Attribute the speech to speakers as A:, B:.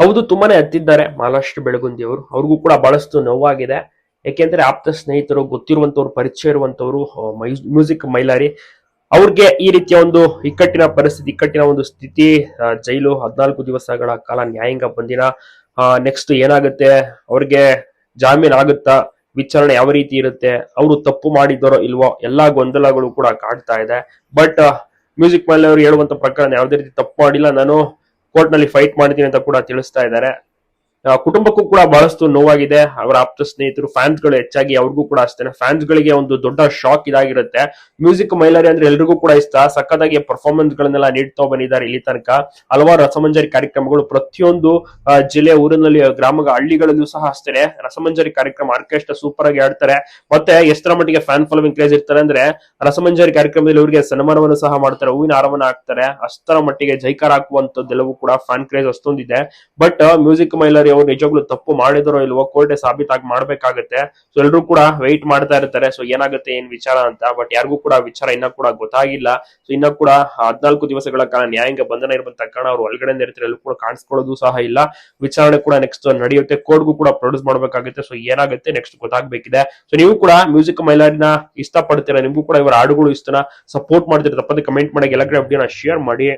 A: ಹೌದು, ತುಂಬಾನೇ ಹತ್ತಿದ್ದಾರೆ ಮಹಾರಾಷ್ಟ್ರ ಬೆಳಗುಂದಿ ಅವರು ಅವ್ರಿಗೂ ಕೂಡ ಬಹಳಷ್ಟು ನೋವಾಗಿದೆ. ಯಾಕೆಂದ್ರೆ ಆಪ್ತ ಸ್ನೇಹಿತರು, ಗೊತ್ತಿರುವಂತವ್ರು, ಪರಿಚಯ ಇರುವಂತವ್ರು ಮ್ಯೂಸಿಕ್ ಮೈಲಾರಿ, ಅವ್ರಿಗೆ ಈ ರೀತಿಯ ಒಂದು ಇಕ್ಕಟ್ಟಿನ ಪರಿಸ್ಥಿತಿ, ಇಕ್ಕಟ್ಟಿನ ಒಂದು ಸ್ಥಿತಿ ಜೈಲು ಹದಿನಾಲ್ಕು ದಿವಸಗಳ ಕಾಲ ನ್ಯಾಯಾಂಗ ಬಂದಿನ ನೆಕ್ಸ್ಟ್ ಏನಾಗುತ್ತೆ? ಅವ್ರಿಗೆ ಜಾಮೀನ್ ಆಗುತ್ತಾ? ವಿಚಾರಣೆ ಯಾವ ರೀತಿ ಇರುತ್ತೆ? ಅವರು ತಪ್ಪು ಮಾಡಿದ್ದಾರೋ ಇಲ್ವೋ? ಎಲ್ಲಾ ಗೊಂದಲಗಳು ಕೂಡ ಕಾಡ್ತಾ ಇದೆ. ಬಟ್ ಮ್ಯೂಸಿಕ್ ಮೇಲೆ ಅವರು ಹೇಳುವಂತ ಪ್ರಕಾರ ನಾನು ಯಾವುದೇ ರೀತಿ ತಪ್ಪು ಮಾಡಿಲ್ಲ. ನಾನು ಕೋರ್ಟ್ನಲ್ಲಿ ಫೈಟ್ ಮಾಡ್ತೀನಿ ಅಂತ ಕೂಡ ತಿಳಿಸ್ತಾ ಇದ್ದಾರೆ. ಕುಟುಂಬಕ್ಕೂ ಕೂಡ ಬಹಳಷ್ಟು ನೋವಾಗಿದೆ. ಅವರ ಆಪ್ತ ಸ್ನೇಹಿತರು ಫ್ಯಾನ್ಸ್ಗಳು ಹೆಚ್ಚಾಗಿ ಅವ್ರಿಗೂ ಕೂಡ ಅಷ್ಟೇ ಫ್ಯಾನ್ಸ್ ಗಳಿಗೆ ಒಂದು ದೊಡ್ಡ ಶಾಕ್ ಇದಾಗಿರುತ್ತೆ. ಮ್ಯೂಸಿಕ್ ಮೈಲಾರಿ ಅಂದ್ರೆ ಎಲ್ರಿಗೂ ಕೂಡ ಇಷ್ಟ. ಸಖತ್ತಾಗಿ ಪರ್ಫಾರ್ಮೆನ್ಸ್ ಗಳನ್ನೆಲ್ಲ ನೀಡ್ತಾ ಬಂದಿದ್ದಾರೆ ಇಲ್ಲಿ ತನಕ. ಹಲವಾರು ರಸಮಂಜರಿ ಕಾರ್ಯಕ್ರಮಗಳು ಪ್ರತಿಯೊಂದು ಜಿಲ್ಲೆ ಊರಿನಲ್ಲಿ ಗ್ರಾಮಗಳ ಹಳ್ಳಿಗಳಲ್ಲೂ ಸಹ ಅಷ್ಟೇ ರಸಮಂಜರಿ ಕಾರ್ಯಕ್ರಮ ಆರ್ಕೆಸ್ಟ್ರಾ ಸೂಪರ್ ಆಗಿ ಆಡ್ತಾರೆ. ಮತ್ತೆ ಎಷ್ಟರ ಮಟ್ಟಿಗೆ ಫ್ಯಾನ್ ಫಾಲೋವಿಂಗ್ ಕ್ರೇಜ್ ಇರ್ತಾರೆ ಅಂದ್ರೆ ರಸಮಂಜರಿ ಕಾರ್ಯಕ್ರಮದಲ್ಲಿ ಇವರಿಗೆ ಸನ್ಮಾನವನ್ನು ಸಹ ಮಾಡ್ತಾರೆ. ಹೂವಿನ ಹಾರವನ್ನ ಹಾಕ್ತಾರೆ. ಅಷ್ಟರ ಮಟ್ಟಿಗೆ ಜೈಕಾರ ಹಾಕುವಂತದ್ದೆಲ್ಲವೂ ಕೂಡ ಫ್ಯಾನ್ ಕ್ರೇಜ್ ಅಷ್ಟೊಂದಿದೆ. ಬಟ್ ಮ್ಯೂಸಿಕ್ ಮೈಲರಿ ಅವರು ನಿಜವಾಗ್ಲೂ ತಪ್ಪು ಮಾಡಿದರೋ ಇಲ್ವೋ ಕೋರ್ಟ್ ಸಾಬೀತಾಗಿ ಮಾಡ್ಬೇಕಾಗತ್ತೆ. ಸೊ ಎಲ್ಲರೂ ಕೂಡ ವೆಯ್ಟ್ ಮಾಡ್ತಾ ಇರ್ತಾರೆ. ಸೊ ಏನಾಗುತ್ತೆ, ಏನ್ ವಿಚಾರ ಅಂತ. ಬಟ್ ಯಾರಿಗೂ ಕೂಡ ವಿಚಾರ ಇನ್ನ ಕೂಡ ಗೊತ್ತಾಗಿಲ್ಲ. ಸೊ ಇನ್ನ ಕೂಡ ಹದಿನಾಲ್ಕು ದಿವಸಗಳ ಕಾಲ ನ್ಯಾಯಾಂಗ ಬಂಧನ ಇರುವಂತ ಕಾರಣ ಅವ್ರು ಒಳಗಡೆ ಇರ್ತಾರೆ. ಎಲ್ಲೂ ಕೂಡ ಕಾಣಿಸ್ಕೊಳ್ಳೋದು ಸಹ ಇಲ್ಲ. ವಿಚಾರಣೆ ಕೂಡ ನೆಕ್ಸ್ಟ್ ನಡೆಯುತ್ತೆ. ಕೋರ್ಟ್ಗೂ ಕೂಡ ಪ್ರೊಡ್ಯೂಸ್ ಮಾಡಬೇಕಾಗುತ್ತೆ. ಸೊ ಏನಾಗುತ್ತೆ ನೆಕ್ಸ್ಟ್ ಗೊತ್ತಾಗಬೇಕಿದೆ. ಸೊ ನೀವು ಕೂಡ ಮ್ಯೂಸಿಕ್ ಮೈಲಾರಿನ ಇಷ್ಟಪಡ್ತೀರಾ? ನಿಮಗೂ ಕೂಡ ಇವರ ಹಾಡುಗಳು ಇಷ್ಟನ ಸಪೋರ್ಟ್ ಮಾಡ್ತೀರಾ? ತಪ್ಪದೆ ಕಮೆಂಟ್ ಮಾಡಿ. ಎಲ್ಲ ಕಡೆ ಶೇರ್ ಮಾಡಿ.